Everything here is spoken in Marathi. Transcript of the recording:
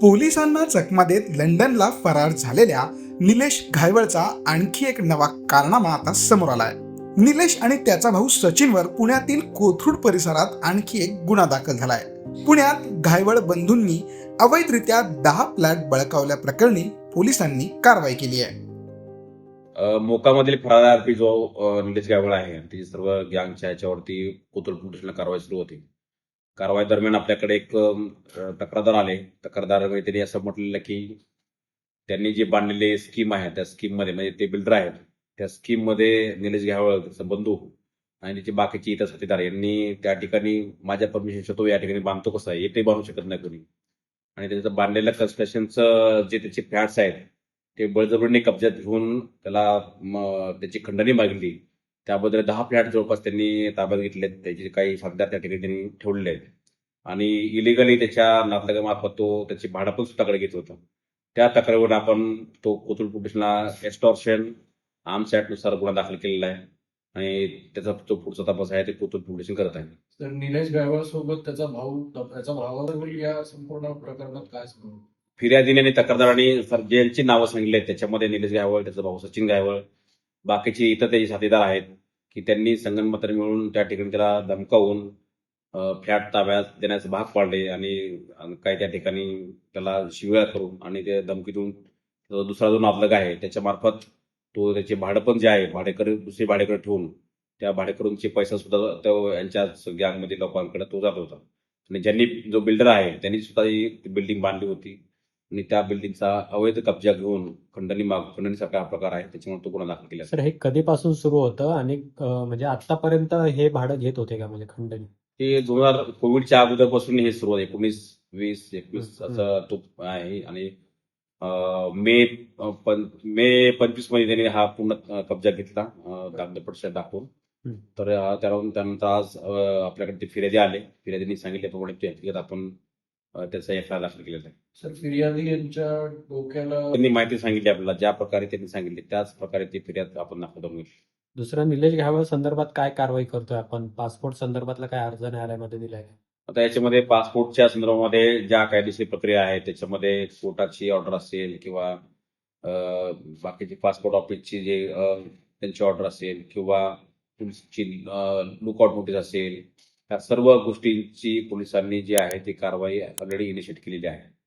पोलिसांना चकमा देत लंडनला फरार झालेल्या निलेश घायवळचा आणखी एक नवा कारनामा आता समोर आलाय. निलेश आणि त्याचा भाऊ सचिनवर पुण्यातील कोथरूड परिसरात आणखी एक गुन्हा दाखल झालाय. पुण्यात घायवळ बंधूंनी अवैधरित्या दहा फ्लॅट बळकावल्याप्रकरणी पोलिसांनी कारवाई केली आहे. मोकामधील फरार आरोपी जो निलेश गायवळ आहे त्याची सर्व गँगच्या याच्यावरती कोथरूड पोलिसांना कारवाई सुरू होती. कारवाई दरम्यान आपल्याकडे एक तक्रारदार आले. तक्रारदार त्यांनी असं म्हटलेलं की त्यांनी जे बांधलेले स्कीम आहे त्या स्कीममध्ये म्हणजे ते बिल्डर आहेत त्या स्कीममध्ये निलेश घ्यावळ त्याचा बंधू आणि त्याचे बाकीचे इतर साथीदार यांनी त्या ठिकाणी माझ्या परमिशन तो या ठिकाणी बांधतो कसं आहे हे ते बांधू शकत नाही कोणी. आणि त्याचं बांधलेलं कन्स्ट्रक्शनचं जे त्याचे फ्लॅट्स आहेत ते बळजबरीने कब्जात घेऊन त्याला त्याची खंडणी मागली त्याबद्दल दहा फ्लॅट जवळपास त्यांनी ताब्यात घेतलेत. त्याचे काही साथीदार त्या ठिकाणी त्यांनी ठेवलेले आहेत. आणि इलिगली त्याच्या नातलगामार्फत तो त्याची भाडं पण स्वतःकडे घेत होता. त्या तक्रारीवर आपण तो कोथरूड पोलिसला एक्स्टॉर्शन आर्म्सनुसार गुन्हा दाखल केलेला आहे. आणि त्याचा जो पुढचा तपास आहे ते कोथरूड पोलीस करत आहे. तर निलेश गायकवाड सोबत त्याचा भाऊ त्याचा भावाबरोबर या संपूर्ण प्रकरणात काय फिर्यादीने आणि तक्रारदारांनी सर ज्यांची नावं सांगितली आहेत त्याच्यामध्ये निलेश गायवळ त्याचा भाऊ सचिन गायवळ बाकीचे इतर त्याचे साथीदार आहेत. की त्यांनी संगणमत्र मिळून त्या ठिकाणी त्याला धमकावून फ्लॅट ताब्यात देण्यास भाग पाडले आणि काही त्या ठिकाणी त्याला शिव्या करून आणि ते धमकी देऊन दुसरा जो नातलग आहे त्याच्या मार्फत तो त्याचे भाडं पण जे आहे भाडेकर दुसरे भाडेकर ठेवून त्या भाडेकरूंचे पैसा सुद्धा तो यांच्या गँगमध्ये लोकांकडे तो जात होता. आणि ज्यांनी जो बिल्डर आहे त्यांनी सुद्धा ही बिल्डिंग बांधली होती. आणि त्या बिल्डिंगचा अवैध कब्जा घेऊन खंडणी माग खंडणीसारखा हा प्रकार आहे त्याच्यामुळे तो गुन्हा दाखल केला सर हे कधीपासून सुरू होतं आणि अं, म्हणजे आतापर्यंत हे भाडं घेत होते का म्हणजे खंडणी ते दोन हजार कोविडच्या अगोदरपासून हे सुरू आहे एकोणीस वीस एकवीस हम्म. असं तो आहे आणि अं, मे अं, पं- मे पंचवीसमध्ये त्यांनी हा पूर्ण अं, कब्जा घेतला अं, दाखवून हम्म. तर अं, त्यावरून त्यानंतर आज अं, आपल्याकडे ते फिर्यादी आले फिर्यादींनी सांगितल्याप्रमाणे हकीकत आपण त्याचा एफ आय दाखल केलेला आहे सर फिर्यादी यांच्या डोक्याला त्यांनी माहिती सांगितली आपल्याला ज्या प्रकारे त्यांनी सांगितली त्याच प्रकारे ती फिर्याद आपण दाखल घेतली. दुसरा निलेश घावळ संदर्भात काय कारवाई करतोय आपण पासपोर्ट संदर्भातला काय अर्ज न्यायालयामध्ये दिलाय का? आता याच्यामध्ये पासपोर्टच्या संदर्भामध्ये ज्या कायदेशीर प्रक्रिया आहेत त्याच्यामध्ये कोर्टाची ऑर्डर असेल किंवा बाकीची पासपोर्ट ऑफिसची जे त्यांची ऑर्डर असेल किंवा पोलिसची लुकआउट नोटीस असेल या सर्व गोष्टींची पोलिसांनी जी आहे ती कारवाई ऑलरेडी इनिशिएट केलेली आहे.